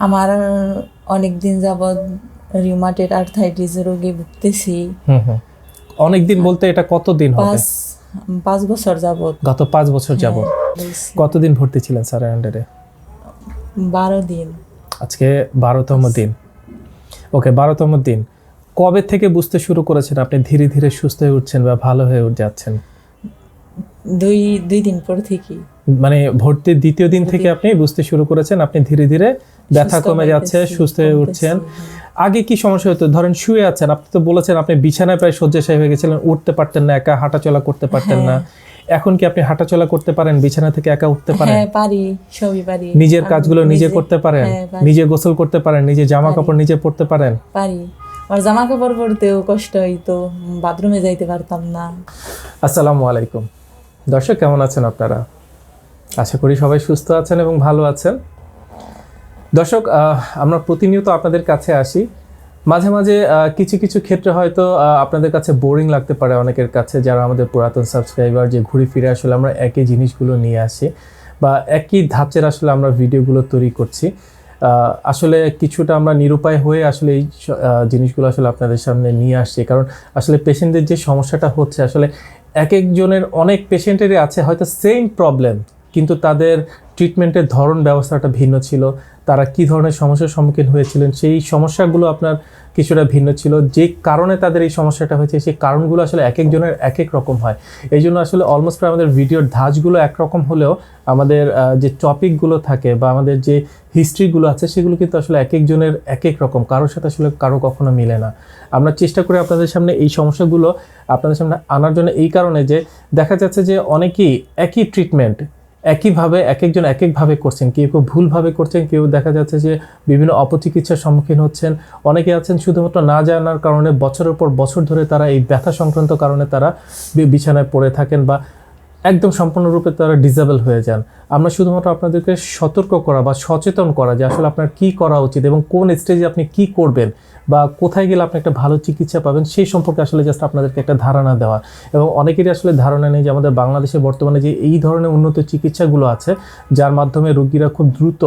আমার অনেক দিন যাবৎ রিউমাটেড আর্থাইটিস রোগে ভুগতেছি। হুম হুম। অনেকদিন বলতে এটা কতদিন হবে? পাঁচ পাঁচ বছর যাবৎ। গত পাঁচ বছর যাব হয়েছে। কতদিন ভর্তি ছিলেন স্যার আন্ডারে বারো দিন। আজকে বারোতম দিন। ওকে বারোতম দিন। কবে থেকে বুঝতে শুরু করেছেন আপনি ধীরে ধীরে সুস্থ হয়ে উঠছেন বা ভালো হয়ে যাচ্ছেন? দুই দুই দিন পর থেকে মানে ভর্তির দ্বিতীয় দিন থেকে আপনি বুঝতে শুরু করেছেন আপনি ধীরে ধীরে ব্যথা কমে যাচ্ছে সুস্থ হয়ে উঠছেন। হ্যাঁ। আগে কি সমস্যা হতো? ধরেন শুয়ে আছেন আপনি তো বলেছেন আপনি বিছানায় প্রায় শয্যাশায়ী হয়ে গেছিলেন উঠতে পারতেন না একা হাঁটাচলা করতে পারতেন না। এখন কি আপনি হাঁটাচলা করতে পারেন? বিছানা থেকে একা উঠতে পারেন? হ্যাঁ পারি সবই পারি। নিজের কাজগুলো নিজে করতে পারেন? হ্যাঁ, নিজে গোসল করতে পারেন? নিজে জামা কাপড় নিজে পরতে পারেন? পারি। আমার জামা কাপড় পরতেও কষ্ট হইতো বাথরুমে যাইতে পারতাম না। আসসালামু আলাইকুম। দর্শক কেমন আছেন আপনারা? আশা করি সবাই সুস্থ আছেন এবং ভালো আছেন। দর্শক আমরা প্রতিনিয়ত আপনাদের কাছে আসি। মাঝে মাঝে কিছু কিছু ক্ষেত্রে হয়তো আপনাদের কাছে বোরিং লাগতে পারে অনেকের কাছে, যারা আমাদের পুরাতন সাবস্ক্রাইবার যে ঘুরে ফিরে আসলে আমরা একই জিনিসগুলো নিয়ে আসি বা একই ধাঁচের আসলে আমরা ভিডিওগুলো তৈরি করছি। আসলে কিছুটা আমরা নিরুপায় হয়ে আসলে এই জিনিসগুলো আসলে আপনাদের সামনে নিয়ে আসছি। কারণ আসলে পেশেন্টদের যে সমস্যাটা হচ্ছে, আসলে এক একজনের অনেক পেশেন্টেরই আছে হয়তো সেম প্রবলেম কিন্তু তাদের ট্রিটমেন্টের ধরন ব্যবস্থাটা ভিন্ন ছিল। তারা কি ধরনের সমস্যার সম্মুখীন হয়েছিলেন, সেই সমস্যাগুলো আপনার কিছুটা ভিন্ন ছিল। যে কারণে তাদের এই সমস্যাটা হয়েছে, সেই কারণগুলো আসলে এক একজনের এক এক রকম হয়। এই জন্য আসলে অলমোস্ট প্রায় আমাদের ভিডিওর ধাঁচগুলো একরকম হলেও আমাদের যে টপিকগুলো থাকে বা আমাদের যে হিস্ট্রিগুলো আছে, সেগুলো কিন্তু আসলে এক একজনের এক এক রকম। কারোর সাথে আসলে কারও কখনো মিলে না। আমরা চেষ্টা করি আপনাদের সামনে এই সমস্যাগুলো আপনাদের সামনে আনার জন্য এই কারণে যে দেখা যাচ্ছে যে অনেকেই একই ট্রিটমেন্ট একইভাবে এক একজন এক একভাবে করছেন। কেউ কেউ ভুলভাবে করছেন, কেউ দেখা যাচ্ছে যে বিভিন্ন অপচিকিৎসার সম্মুখীন হচ্ছেন। অনেকে আছেন শুধুমাত্র না জানার কারণে বছরের পর বছর ধরে তারা এই ব্যথা সংক্রান্ত কারণে তারা বিছানায় পড়ে থাকেন বা একদম সম্পূর্ণরূপে তারা ডিসেবল হয়ে যান। আমরা শুধুমাত্র আপনাদেরকে সতর্ক করা বা সচেতন করা যে আসলে আপনার কি করা উচিত এবং কোন স্টেজে আপনি কি করবেন। বা কোথায় গেলে আপনি একটা ভালো চিকিৎসা পাবেন, সেই সম্পর্কে আসলে জাস্ট আপনাদেরকে একটা ধারণা দেওয়া এবং অনেকেরই আসলে ধারণা নেই যে আমাদের বাংলাদেশে বর্তমানে যে এই ধরনের উন্নত চিকিৎসাগুলো আছে, যার মাধ্যমে রোগীরা খুব দ্রুত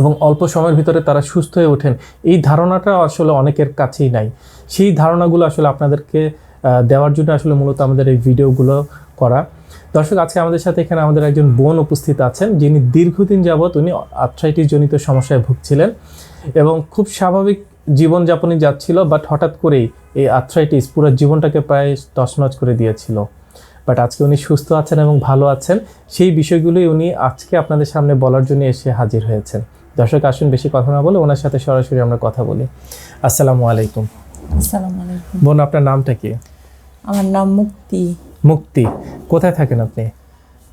এবং অল্প সময়ের ভিতরে তারা সুস্থ হয়ে ওঠেন, এই ধারণাটা আসলে অনেকের কাছেই নাই। সেই ধারণাগুলো আসলে আপনাদেরকে দেওয়ার জন্য আসলে মূলত আমাদের এই ভিডিওগুলো করা। দর্শক, আজকে আমাদের সাথে এখানে আমাদের একজন বোন উপস্থিত আছেন, যিনি দীর্ঘদিন যাবৎ উনি আর্থ্রাইটিস জনিত সমস্যায় ভুগছিলেন। এবং খুব স্বাভাবিক জীবনযাপনই যাচ্ছিল বাট হঠাৎ করেই এই আর্থ্রাইটিস পুরো জীবনটাকে প্রায় তছনছ করে দিয়েছিল। বাট আজকে উনি সুস্থ আছেন এবং ভালো আছেন সেই বিষয়গুলোই উনি আজকে আপনাদের সামনে বলার জন্য এসে হাজির হয়েছেন। দর্শক আসুন বেশি কথা না বলে ওনার সাথে সরাসরি আমরা কথা বলি। আসসালামু আলাইকুম। আসসালামু আলাইকুম। বোন আপনার নামটা কি? আমার নাম মুক্তি। মুক্তি। কোথায় থাকেন আপনি?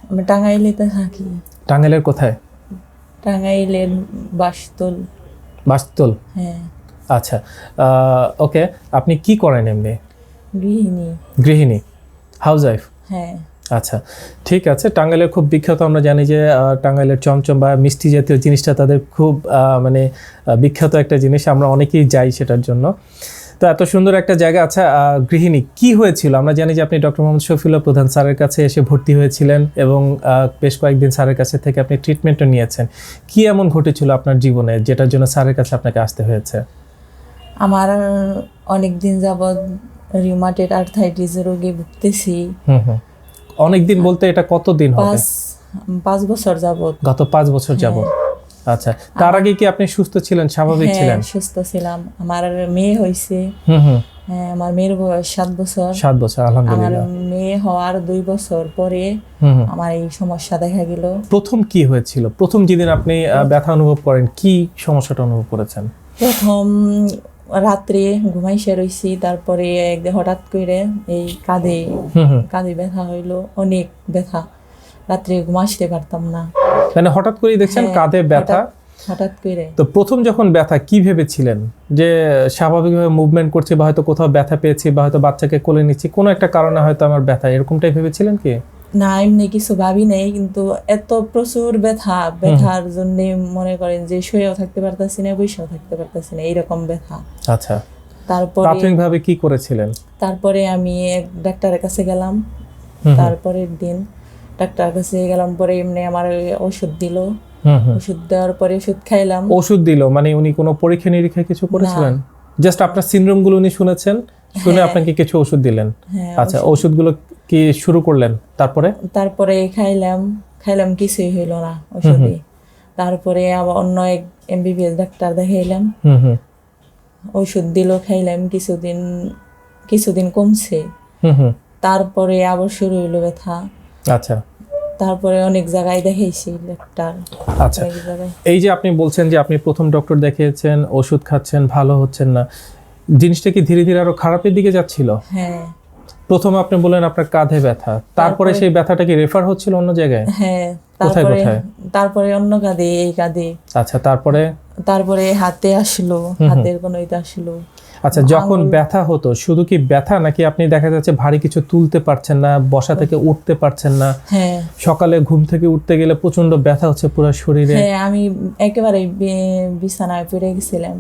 আমি টাঙ্গাইলেতে থাকি। টাঙ্গাইলের কোথায়? টাঙ্গাইলের বাসতল। বাস্তল? হ্যাঁ। আচ্ছা ওকে আপনি কি করেন এমনি? গৃহিণী। গৃহিণী হাউস ওয়াইফ হ্যাঁ। আচ্ছা ঠিক আছে টাঙ্গাইলের খুব বিখ্যাত আমরা জানি যে টাঙ্গাইলের চমচম বা মিষ্টি জাতীয় জিনিসটা তাদের খুব মানে বিখ্যাত একটা জিনিস আমরা অনেকেই যাই সেটার জন্য। তো এত সুন্দর একটা জায়গা আচ্ছা গৃহিণী কি হয়েছিল? আমরা জানি যে আপনি ডক্টর মোহাম্মদ শফিউল্লাহ প্রধান স্যারের কাছে এসে ভর্তি হয়েছিলেন এবং বেশ কয়েকদিন স্যারের কাছে থেকে আপনি ট্রিটমেন্টও নিয়েছেন। কি এমন ঘটেছিল আপনার জীবনে যেটার জন্য স্যারের কাছে আপনাকে আসতে হয়েছে? আমার অনেক দিন যাবৎ রিউমাটেড আর্থাইটিস রোগে ভুগতেছি। হুম হুম। অনেকদিন বলতে এটা কতদিন হবে? পাঁচ বছর যাবৎ। গত পাঁচ বছর যাবত আচ্ছা তার আগে কি আপনি সুস্থ ছিলেন স্বাভাবিক হ্যাঁ ছিলেন? সুস্থ ছিলাম। আমার মেয়ে হয়েছে। হুম হুম। হ্যাঁ আমার মেয়ের বয়স সাত বছর। সাত বছর আমার আলহামদুলিল্লাহ মেয়ে হওয়ার দুই বছর পরে। আমার এই সমস্যা দেখা গেল। প্রথম কি হয়েছিল? প্রথম যেদিন আপনি ব্যথা অনুভব করেন কি সমস্যাটা অনুভব করেছেন? প্রথম রাত্রে ঘুমাইসে রইছি তারপরে একদিন হঠাৎ করে এই কাঁধে কাঁধে ব্যথা হইল অনেক ব্যথা। রাত্রে ঘুমাইতে পারতাম না। মানে হঠাৎ করেই দেখছেন হ্যাঁ, কাঁধে ব্যথা? হঠাৎ- হঠাৎ করে তো প্রথম যখন ব্যথা কি ভেবেছিলেন? যে স্বাভাবিকভাবে মুভমেন্ট করছি বা হয়তো কোথাও ব্যথা পেয়েছি বা হয়তো বাচ্চাকে কোলে নিচ্ছি কোনো একটা কারণে হয়তো আমার ব্যথা এরকমটাই ভেবেছিলেন কি? না এমনি কিছু ভাবি নাই কিন্তু এত প্রচুর ব্যথা ব্যথার জন্য মনে করেন যে শুয়েও থাকতে পারতাছি না বসেও থাকতে পারতাছি না এইরকম ব্যথা। আচ্ছা। তারপরে প্রাথমিকভাবে কি করেছিলেন? তারপরে আমি এক ডাক্তারের কাছে গেলাম। তারপরের দিন ডাক্তার কাছে গেলাম পরে এমনি আমার ওষুধ দিল। ওষুধ দেওয়ার পরে ওষুধ খাইলাম। ওষুধ দিল? মানে উনি কোনো পরীক্ষা নিরীক্ষা কিছু করেছিলেন? জাস্ট আপনার সিনড্রোমগুলো উনি শুনেছেন শুনে আপনাকে কিছু ওষুধ দিলেন। হ্যাঁ আচ্ছা ওষুধগুলো কি শুরু করলেন? তারপরে? তারপরে খাইলাম খাইলাম কিছুই হইল না ওষুধে তারপরে আবার অন্য এক এমবিবিএস ডাক্তার দেখাইলাম। হুম হুম। ওষুধ দিল খাইলাম কিছুদিন কিছুদিন কমছে। তারপরে আবার শুরু হইল ব্যথা। আচ্ছা। তারপরে অনেক জায়গায় দেখাইছি ডাক্তার। আচ্ছা। এই যে আপনি বলছেন যে আপনি প্রথম ডক্টর দেখিয়েছেন ওষুধ খাচ্ছেন ভালো হচ্ছেন না জিনিসটা কি ধীরে ধীরে আরও খারাপের দিকে যাচ্ছিল? হ্যাঁ। প্রথমে আপনি বললেন আপনার কাঁধে ব্যথা। তারপরে সেই ব্যথাটা কি রেফার হচ্ছিল অন্য জায়গায়? হ্যাঁ কোথায় তারপরে কোথায়? তারপরে অন্য কাঁধে এই কাঁধে। আচ্ছা তারপরে? তারপরে হাতে আসলো হাতের কোনো আসলো। আচ্ছা যখন ব্যথা হতো শুধু কি ব্যথা নাকি আপনি দেখা যাচ্ছে ভারী কিছু তুলতে পারছেন না বসা থেকে উঠতে পারছেন না? হ্যাঁ। সকালে ঘুম থেকে উঠতে গেলে প্রচণ্ড ব্যথা হচ্ছে পুরো শরীরে। হ্যাঁ আমি একেবারে বিছানায় পড়ে গেছিলাম।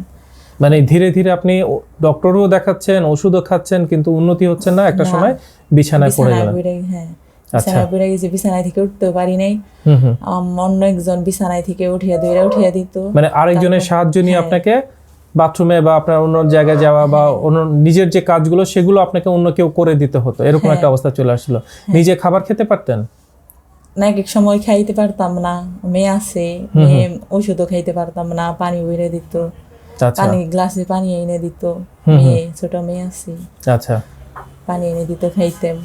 মানে ধীরে ধীরে আপনি ডক্টরও দেখাচ্ছেন ওষুধও খাচ্ছেন কিন্তু উন্নতি হচ্ছে না একটা সময় বিছানায় পড়ে গেলেন হ্যাঁ। আচ্ছা। বিছানায় পড়ে গেছি বিছানায় থেকে উঠতেও পারি নাই। হুম হুম। আম- অন্য একজন বিছানায় থেকে উঠিয়ে ধরে উঠিয়ে দিত। মানে আরেকজনের সাহায্য নিয়ে আপনাকে বাথরুমে বা আপনার অন্য জায়গায় যাওয়া বা অন্য নিজের যে কাজগুলো সেগুলো আপনাকে অন্য কেউ করে দিতে হতো। এরকম একটা অবস্থা চলে আসলো নিজে খাবার খেতে পারতেন? না এক এক সময় খাইতে পারতাম না। মেয়ে আছে মেয়ে ওষুধও খাইতে পারতাম না পানি বেড়ে দিত। পানি গ্লাসে পানি এনে দিত। মেয়ে ছোট মেয়ে আছে। আচ্ছা। পানি এনে দিত খাইতাম।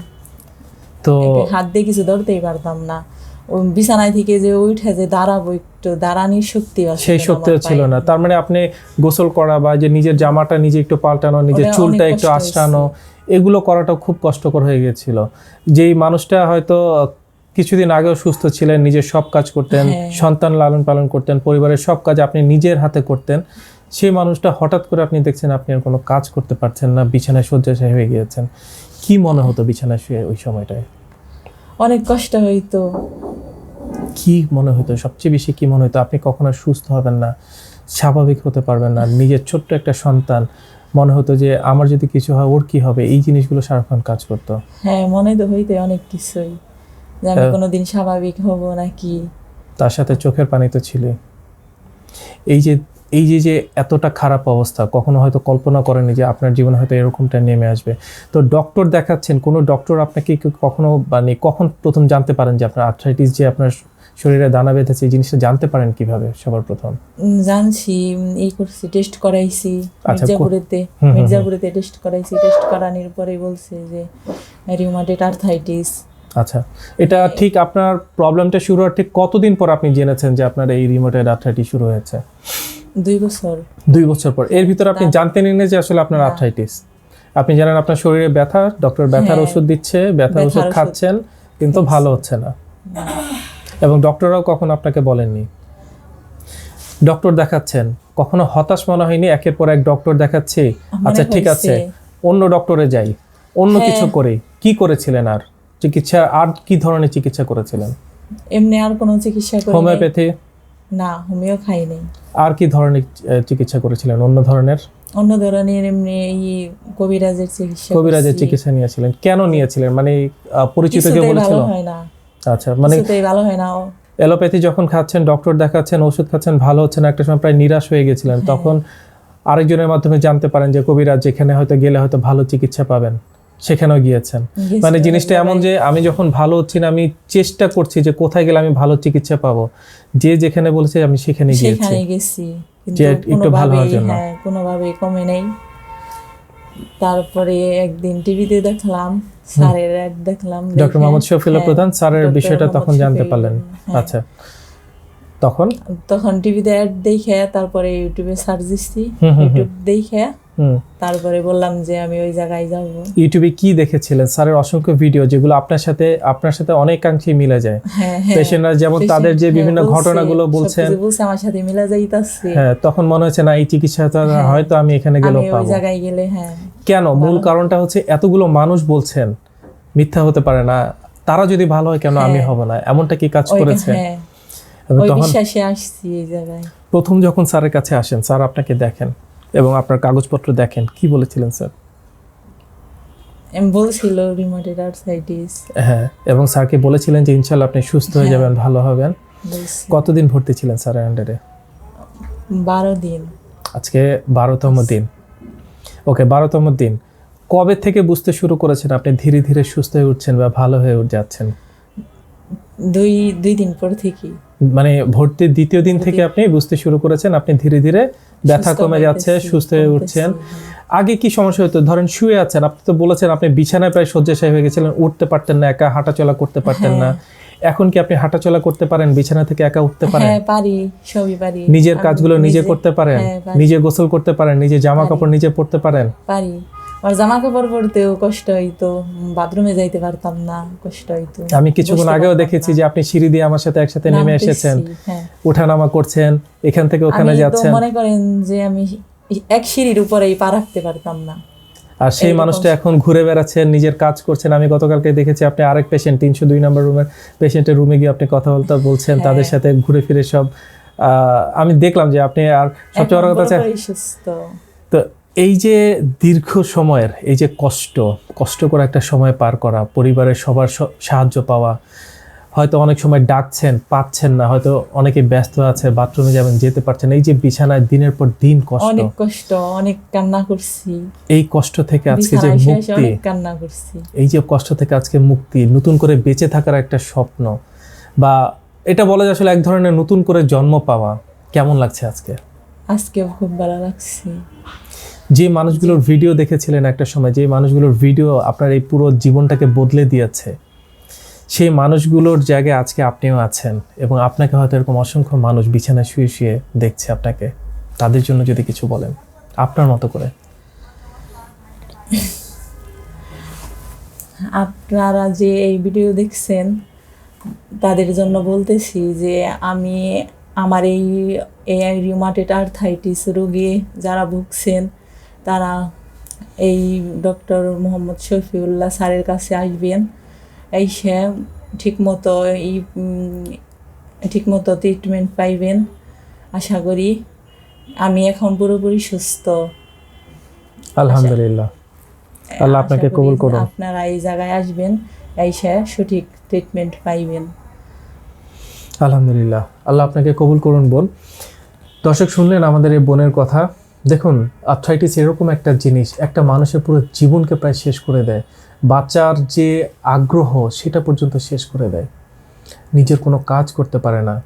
তো হাত দিয়ে কিছু ধরতেই পারতাম না। বিছানায় থেকে যে উঠে যে দাঁড়াবো একটু দাঁড়ানির শক্তি সেই শক্তিও ছিল না। তার মানে আপনি গোসল করা বা যে নিজের জামাটা নিজে একটু পাল্টানো নিজের চুলটা একটু কষ্ট এগুলো করাটা খুব কষ্টকর হয়ে গিয়েছিল যেই মানুষটা হয়তো কিছুদিন আগেও সুস্থ ছিলেন নিজের সব কাজ করতেন হ্যাঁ। সন্তান লালন পালন করতেন পরিবারের সব কাজ আপনি নিজের হাতে করতেন সেই মানুষটা হঠাৎ করে আপনি দেখছেন আপনি আর কোনো কাজ করতে পারছেন না বিছানায় শয্যাশায়ী হয়ে গিয়েছেন। কি মনে হতো বিছানায় শুয়ে ওই সময়টায়? অনেক কষ্ট হইতো। কি মনে হতো সবচেয়ে বেশি কি মনে হতো আপনি কখনো সুস্থ হবেন না স্বাভাবিক হতে পারবেন না। নিজের ছোট্ট একটা সন্তান মনে হতো যে আমার যদি কিছু হয় ওর কি হবে? এই জিনিসগুলো সারাক্ষণ কাজ করতো। হ্যাঁ মনে তো হইতে অনেক কিছুই। যে আমি হ্যাঁ। কোনোদিন স্বাভাবিক হব নাকি? তার সাথে চোখের পানি তো ছিল এই যে এই যে যে এতটা খারাপ অবস্থা কখনো হয়তো কল্পনা করেনি যে আপনার জীবনে হয়তো এরকমটা নেমে আসবে। তো ডক্টর দেখাচ্ছেন কোনো ডক্টর আপনাকে কখনো মানে কখন প্রথম জানতে পারেন যে আপনার আর্থ্রাইটিস যে আপনার শরীরে দানা বেঁধেছে এই জিনিসটা জানতে পারেন কীভাবে সবার প্রথম? জানছি এই করছি টেস্ট করাইছি আচ্ছা, মির্জাপুরেতে। মির্জাপুরেতে টেস্ট করাইছি টেস্ট করানোর পরে বলছে যে রিউমাটেড আর্থাইটিস আচ্ছা এটা ঠিক আপনার প্রবলেমটা শুরু হওয়ার ঠিক কতদিন পর আপনি জেনেছেন যে আপনার এই রিমোটেড আর্থ্রাইটিস শুরু হয়েছে? দুই বছর। দুই বছর পর। এর ভিতরে আপনি জানতেনই না যে আসলে আপনার আর্থ্রাইটিস আপনি জানেন আপনার শরীরে ব্যথা ডক্টর ব্যথার হ্যাঁ। ওষুধ দিচ্ছে ব্যথার ওষুধ। খাচ্ছেন কিন্তু ভালো হচ্ছে না। এবং ডক্টররাও কখন আপনাকে বলেননি। ডক্টর দেখাচ্ছেন। কখনো হতাশ মনে হয়নি একের পর এক ডক্টর দেখাচ্ছি আচ্ছা ঠিক আছে অন্য ডক্টরে যাই। অন্য হ্যাঁ। কিছু করি। কি করেছিলেন আর? চিকিৎসা আর কি ধরনের চিকিৎসা করেছিলেন? এমনি আর কোনো চিকিৎসা হোমিওপ্যাথি? না হোমিও খাই নাই আর কি ধরনের চিকিৎসা করেছিলেন? অন্য ধরনের? অন্য ধরনের এমনি কবিরাজের চিকিৎসা কবিরাজের চিকিৎসা নিয়েছিলেন। কেন নিয়েছিলেন? মানে পরিচিত কেউ বলেছিল? আচ্ছা মানে ভালো হয় না। অ্যালোপ্যাথি যখন খাচ্ছেন ডক্টর দেখাচ্ছেন ওষুধ খাচ্ছেন ভালো হচ্ছে না একটা সময় প্রায় নিরাশ হয়ে গেছিলেন। হ্যাঁ। তখন আরেকজনের মাধ্যমে জানতে পারেন যে কবিরাজ যেখানে হয়তো গেলে হয়তো ভালো চিকিৎসা পাবেন। সেখানেও গিয়েছেন। মানে জিনিসটা এমন যে আমি যখন ভালো হচ্ছি না আমি চেষ্টা করছি যে কোথায় গেলে আমি ভালো চিকিৎসা পাবো। যে যেখানে বলেছে আমি সেখানে গিয়েছি। গেছি যে একটু ভালো হওয়ার জন্য। হ্যাঁ কোনোভাবেই কমে নেই। তারপরে একদিন টিভিতে দেখলাম স্যারের অ্যাড দেখলাম ডক্টর মোহাম্মদ হ্যাঁ, প্রধান স্যারের বিষয়টা তখন জানতে পারলেন। হ্যাঁ। আচ্ছা তখন? তখন টিভিতে অ্যাড দেখে তারপরে ইউটিউবে সার্চ দিচ্ছি। ইউটিউব দেখে তারপরে বললাম যে আমি ওই জায়গায় যাব। ইউটিউবে কি দেখেছিলেন? স্যারের অসংখ্য ভিডিও যেগুলো আপনার সাথে আপনার সাথে অনেকাংশে মিলে যায়। হ্যাঁ হ্যাঁ। পেশেন্টরা যেমন তাদের যে হ্যাঁ, বিভিন্ন ঘটনাগুলো বলছেন। আমার সাথে মিলা যাইতাছে। হ্যাঁ তখন মনে হচ্ছে না এই চিকিৎসাটা হ্যাঁ। হয়তো আমি এখানে আমি গেলেও ওই পাবো। জায়গায় গেলে হ্যাঁ। কেন? মূল কারণটা হচ্ছে এতগুলো মানুষ বলছেন মিথ্যা হতে পারে না। তারা যদি ভালো হয় কেন আমি হ্যাঁ। হব না? এমনটা কি কাজ করেছে? হ্যাঁ। তখন বিশ্বাসে আসছি এই জায়গায়। প্রথম যখন স্যারের কাছে আসেন স্যার আপনাকে দেখেন। এবং আপনার কাগজপত্র দেখেন কি বলেছিলেন স্যার? বলছিল রিমোটেড আর্থাইটিস হ্যাঁ এবং স্যারকে বলেছিলেন যে ইনশাল্লাহ আপনি সুস্থ হয়ে হ্যাঁ। যাবেন ভালো হবেন। কতদিন ভর্তি ছিলেন স্যার আন্ডারে বারো দিন। আজকে বারোতম দিন। ওকে বারোতম দিন। কবে থেকে বুঝতে শুরু করেছেন আপনি ধীরে ধীরে সুস্থ হয়ে উঠছেন বা ভালো হয়ে উঠ যাচ্ছেন? দুই দুই দিন পর থেকে মানে ভর্তির দ্বিতীয় দিন থেকে আপনি বুঝতে শুরু করেছেন আপনি ধীরে ধীরে ব্যথা কমে যাচ্ছে সুস্থ হয়ে উঠছেন। হ্যাঁ। আগে কি সমস্যা হতো? ধরেন শুয়ে আছেন আপনি তো বলেছেন আপনি বিছানায় প্রায় শয্যাশায়ী হয়ে গেছিলেন উঠতে পারতেন না একা হাঁটাচলা করতে পারতেন না। এখন কি আপনি হাঁটাচলা করতে পারেন? বিছানা থেকে একা উঠতে পারেন? হ্যাঁ পারি সবই পারি। নিজের কাজগুলো নিজে নিজে- করতে পারেন? হ্যাঁ, নিজে গোসল করতে পারেন? নিজে জামা কাপড় নিজে পরতে পারেন? পারি। আমার জামা কাপড় পরতেও কষ্ট হইতো বাথরুমে যাইতে পারতাম না কষ্ট হইতো। আমি কিছুক্ষণ আগেও দেখেছি যে আপনি সিঁড়ি দিয়ে আমার সাথে একসাথে নেমে এসেছেন। হ্যাঁ। উঠানামা করছেন এখান থেকে ওখানে আমি তো যাচ্ছেন। মনে করেন যে আমি এক সিঁড়ির উপরেই পা রাখতে পারতাম না। আর সেই মানুষটা এখন ঘুরে বেড়াচ্ছেন নিজের কাজ করছেন। আমি গতকালকে দেখেছি আপনি আরেক পেশেন্ট তিনশো দুই নম্বর রুমের পেশেন্টের রুমে গিয়ে আপনি কথা বলতে বলছেন হ্যাঁ। তাদের সাথে ঘুরে ফিরে সব আহ, আমি দেখলাম যে আপনি আর সবচেয়ে বড় কথা হচ্ছে পুরোপুরি সুস্থ তো এই যে দীর্ঘ সময়ের এই যে কষ্ট কষ্ট করে একটা সময় পার করা পরিবারের সবার সাহায্য পাওয়া হয়তো অনেক সময় ডাকছেন পাচ্ছেন না হয়তো অনেকে ব্যস্ত আছে বাথরুমে যাবেন যেতে পারছেন এই যে বিছানায় দিনের পর দিন কষ্ট। অনেক কষ্ট অনেক কান্না করছি। এই কষ্ট থেকে আজকে যে মুক্তি। কান্না করছি। এই যে কষ্ট থেকে আজকে মুক্তি নতুন করে বেঁচে থাকার একটা স্বপ্ন বা এটা বলা যায় আসলে এক ধরনের নতুন করে জন্ম পাওয়া কেমন লাগছে আজকে? আজকে খুব ভালো লাগছে। যে মানুষগুলোর ভিডিও দেখেছিলেন একটা সময়, যে মানুষগুলোর ভিডিও আপনার এই পুরো জীবনটাকে বদলে দিয়েছে, সেই মানুষগুলোর জায়গায় আজকে আপনিও আছেন এবং আপনাকে হয়তো এরকম অসংখ্য মানুষ বিছানায় শুয়ে শুয়ে দেখছে আপনাকে। তাদের জন্য যদি কিছু বলেন, আপনার মতো করে। আপনারা যে এই ভিডিও দেখছেন, তাদের জন্য বলতেছি যে আমি আমার এই এই রিউমাটেড আর্থাইটিস রোগী যারা ভুগছেন তারা এই ডক্টর মোহাম্মদ শফিউল্লাহ স্যারের কাছে আসবেন। এই সে ঠিকমতো এই ঠিকমতো ট্রিটমেন্ট পাইবেন। আশা করি আমি এখন পুরোপুরি সুস্থ। আলহামদুলিল্লাহ। আল্লাহ আপনাকে কবুল করুন। আপনারা এই জায়গায় আসবেন এই এসে সঠিক ট্রিটমেন্ট পাইবেন। আলহামদুলিল্লাহ। আল্লাহ আপনাকে কবুল করুন বোন। দর্শক শুনলেন আমাদের এই বোনের কথা। দেখুন আর্থ্রাইটিস এরকম একটা জিনিস, একটা মানুষের পুরো জীবনকে প্রায় শেষ করে দেয়। বাচ্চার যে আগ্রহ, সেটা পর্যন্ত শেষ করে দেয়। নিজের কোনো কাজ করতে পারে না।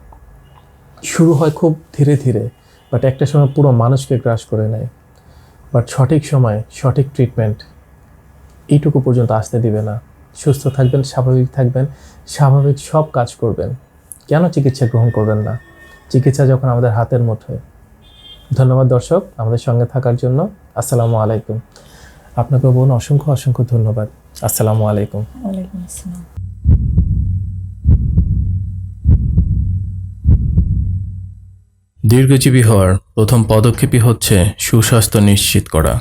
শুরু হয় খুব ধীরে ধীরে বাট একটা সময় পুরো মানুষকে গ্রাস করে নেয়। বাট সঠিক সময়, সঠিক ট্রিটমেন্ট এইটুকু পর্যন্ত আসতে দিবে না। সুস্থ থাকবেন, স্বাভাবিক থাকবেন, স্বাভাবিক সব কাজ করবেন। কেন চিকিৎসা গ্রহণ করবেন না? চিকিৎসা যখন আমাদের হাতের মুঠোয়। ধন্যবাদ দর্শক আমাদের সঙ্গে থাকার জন্য। আসসালামু আলাইকুম। আপনাকে বোন অসংখ্য অসংখ্য ধন্যবাদ। আসসালামু আলাইকুম। ওয়ালাইকুম আসসালাম। দীর্ঘজীবী হওয়ার প্রথম পদক্ষেপই হচ্ছে সুস্বাস্থ্য নিশ্চিত করা।